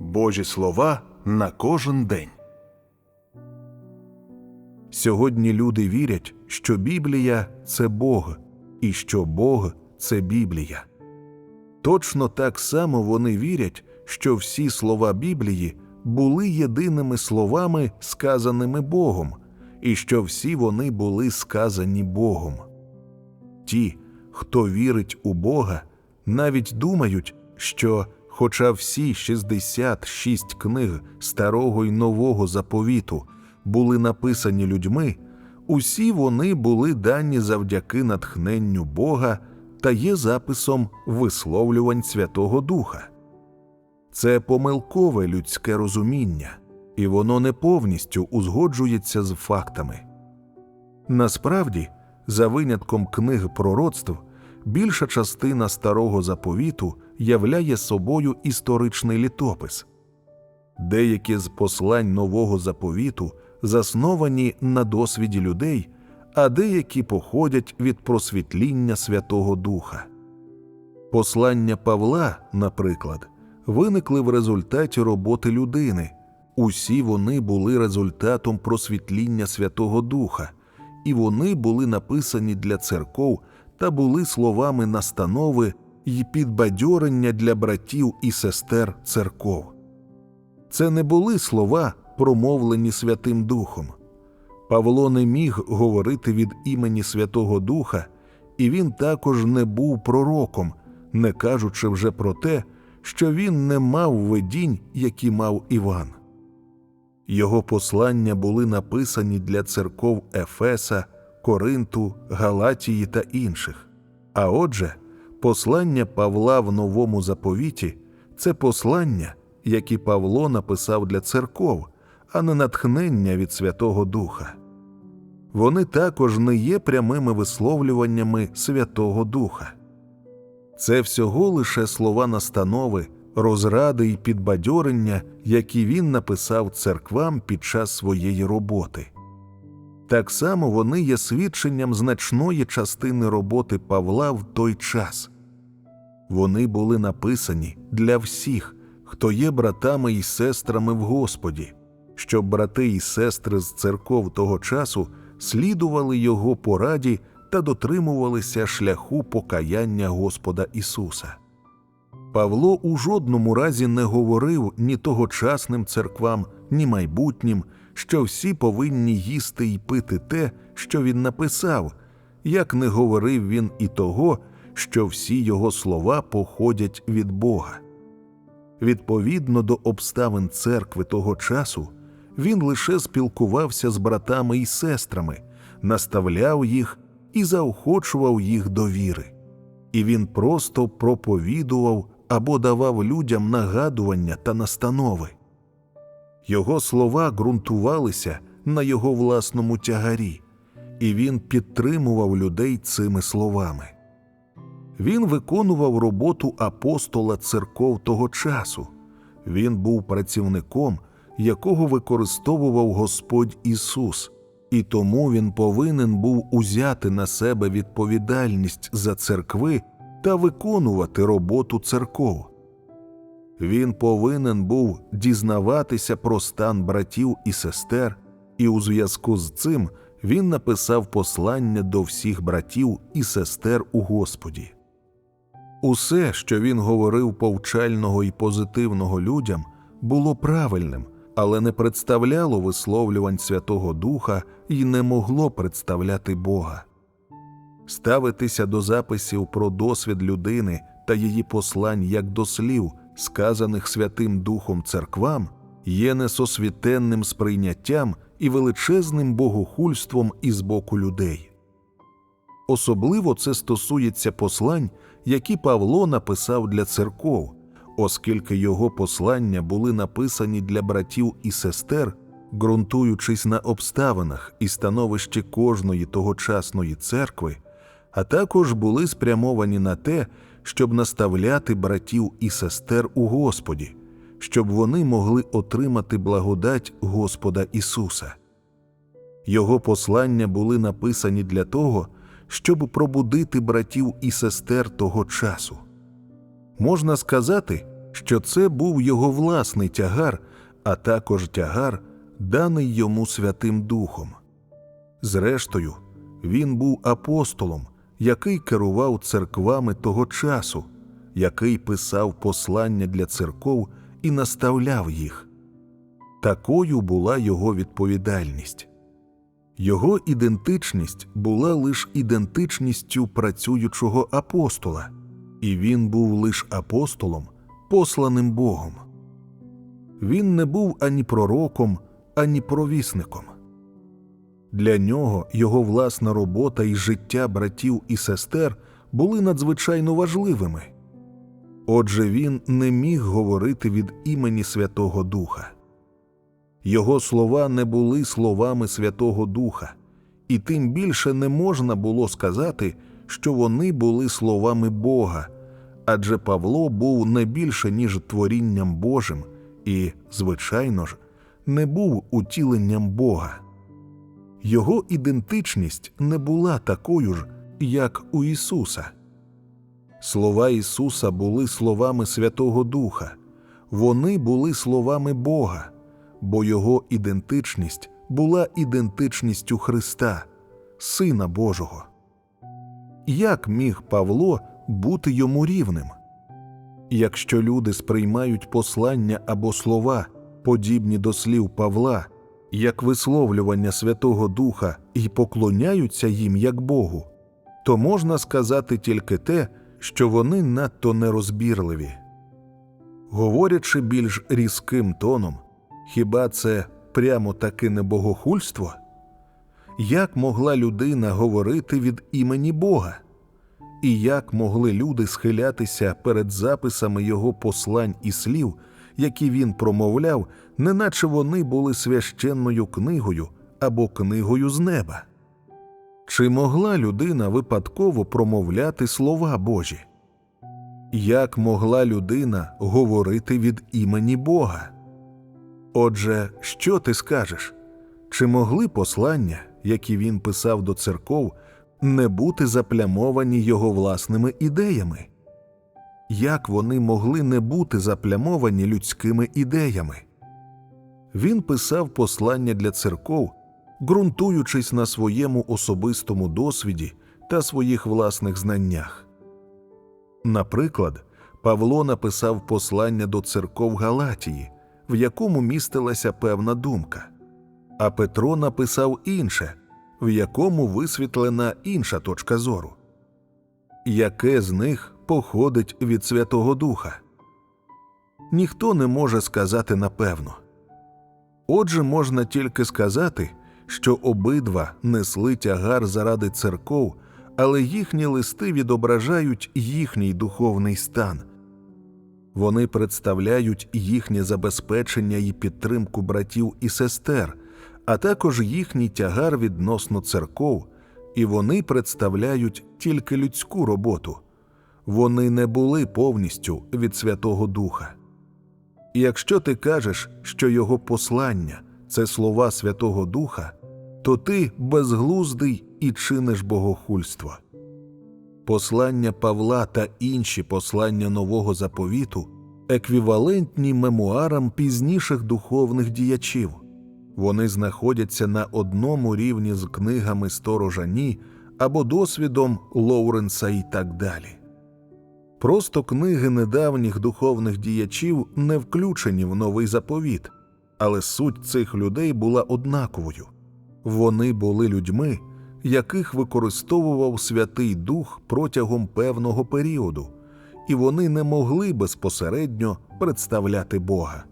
Божі слова на кожен день. Сьогодні люди вірять, що Біблія це Бог, і що Бог це Біблія. Точно так само вони вірять, що всі слова Біблії були єдиними словами, сказаними Богом, і що всі вони були сказані Богом. Ті, хто вірить у Бога, навіть думають, що, хоча всі 66 книг старого й нового заповіту були написані людьми, усі вони були дані завдяки натхненню Бога та є записом висловлювань Святого Духа. Це помилкове людське розуміння, і воно не повністю узгоджується з фактами. Насправді, за винятком книг пророцтв, більша частина старого заповіту являє собою історичний літопис. Деякі з послань нового заповіту засновані на досвіді людей, а деякі походять від просвітління Святого Духа. Послання Павла, наприклад, виникли в результаті роботи людини. Усі вони були результатом просвітління Святого Духа, і вони були написані для церков та були словами настанови й підбадьорення для братів і сестер церков. Це не були слова, промовлені Святим Духом. Павло не міг говорити від імені Святого Духа, і він також не був пророком, не кажучи вже про те, що він не мав видінь, які мав Іван. Його послання були написані для церков Ефеса, Коринту, Галатії та інших. А отже, послання Павла в новому заповіті це послання, які Павло написав для церков, а не натхнення від Святого Духа. Вони також не є прямими висловлюваннями Святого Духа. Це всього лише слова настанови, розради й підбадьорення, які він написав церквам під час своєї роботи. Так само вони є свідченням значної частини роботи Павла в той час. Вони були написані для всіх, хто є братами і сестрами в Господі, щоб брати і сестри з церков того часу слідували Його пораді та дотримувалися шляху покаяння Господа Ісуса. Павло у жодному разі не говорив ні тогочасним церквам, ні майбутнім, що всі повинні їсти й пити те, що він написав, як не говорив він і того, що всі його слова походять від Бога. Відповідно до обставин церкви того часу, він лише спілкувався з братами і сестрами, наставляв їх і заохочував їх до віри. І він просто проповідував або давав людям нагадування та настанови. Його слова ґрунтувалися на його власному тягарі, і він підтримував людей цими словами. Він виконував роботу апостола церков того часу. Він був працівником, якого використовував Господь Ісус, і тому він повинен був узяти на себе відповідальність за церкви та виконувати роботу церков. Він повинен був дізнаватися про стан братів і сестер, і у зв'язку з цим він написав послання до всіх братів і сестер у Господі. Усе, що він говорив повчального і позитивного людям, було правильним, але не представляло висловлювань Святого Духа і не могло представляти Бога. Ставитися до записів про досвід людини та її послань як до слів, сказаних Святим Духом церквам, є несосвітенним сприйняттям і величезним богохульством із боку людей. Особливо це стосується послань, які Павло написав для церков, оскільки його послання були написані для братів і сестер, ґрунтуючись на обставинах і становищі кожної тогочасної церкви, а також були спрямовані на те, щоб наставляти братів і сестер у Господі, щоб вони могли отримати благодать Господа Ісуса. Його послання були написані для того, щоб пробудити братів і сестер того часу. Можна сказати, що це був його власний тягар, а також тягар, даний йому Святим Духом. Зрештою, він був апостолом, який керував церквами того часу, який писав послання для церков і наставляв їх. Такою була його відповідальність. Його ідентичність була лише ідентичністю працюючого апостола, і він був лише апостолом, посланим Богом. Він не був ані пророком, ані провісником. Для нього його власна робота і життя братів і сестер були надзвичайно важливими. Отже, він не міг говорити від імені Святого Духа. Його слова не були словами Святого Духа, і тим більше не можна було сказати, що вони були словами Бога, адже Павло був не більше, ніж творінням Божим, і, звичайно ж, не був утіленням Бога. Його ідентичність не була такою ж, як у Ісуса. Слова Ісуса були словами Святого Духа, вони були словами Бога, бо Його ідентичність була ідентичністю Христа, Сина Божого. Як міг Павло бути йому рівним? Якщо люди сприймають послання або слова, подібні до слів Павла, як висловлювання Святого Духа і поклоняються їм як Богу, то можна сказати тільки те, що вони надто нерозбірливі. Говорячи більш різким тоном, хіба це прямо таки не богохульство? Як могла людина говорити від імені Бога? І як могли люди схилятися перед записами його послань і слів, які він промовляв, неначе вони були священною книгою або книгою з неба? Чи могла людина випадково промовляти слова Божі? Як могла людина говорити від імені Бога? Отже, що ти скажеш? Чи могли послання, які він писав до церков, не бути заплямовані його власними ідеями? Як вони могли не бути заплямовані людськими ідеями? Він писав послання для церков, ґрунтуючись на своєму особистому досвіді та своїх власних знаннях. Наприклад, Павло написав послання до церков Галатії, в якому містилася певна думка, а Петро написав інше, в якому висвітлена інша точка зору. Яке з них походить від Святого Духа? Ніхто не може сказати напевно. Отже, можна тільки сказати, що обидва несли тягар заради церков, але їхні листи відображають їхній духовний стан. Вони представляють їхнє забезпечення і підтримку братів і сестер, а також їхній тягар відносно церков, і вони представляють тільки людську роботу. Вони не були повністю від Святого Духа. І якщо ти кажеш, що його послання це слова Святого Духа, то ти безглуздий і чиниш богохульство. Послання Павла та інші послання нового заповіту еквівалентні мемуарам пізніших духовних діячів. Вони знаходяться на одному рівні з книгами Сторожа Ні або досвідом Лоуренса і так далі. Просто книги недавніх духовних діячів не включені в новий заповіт, але суть цих людей була однаковою вони були людьми, яких використовував Святий Дух протягом певного періоду, і вони не могли безпосередньо представляти Бога.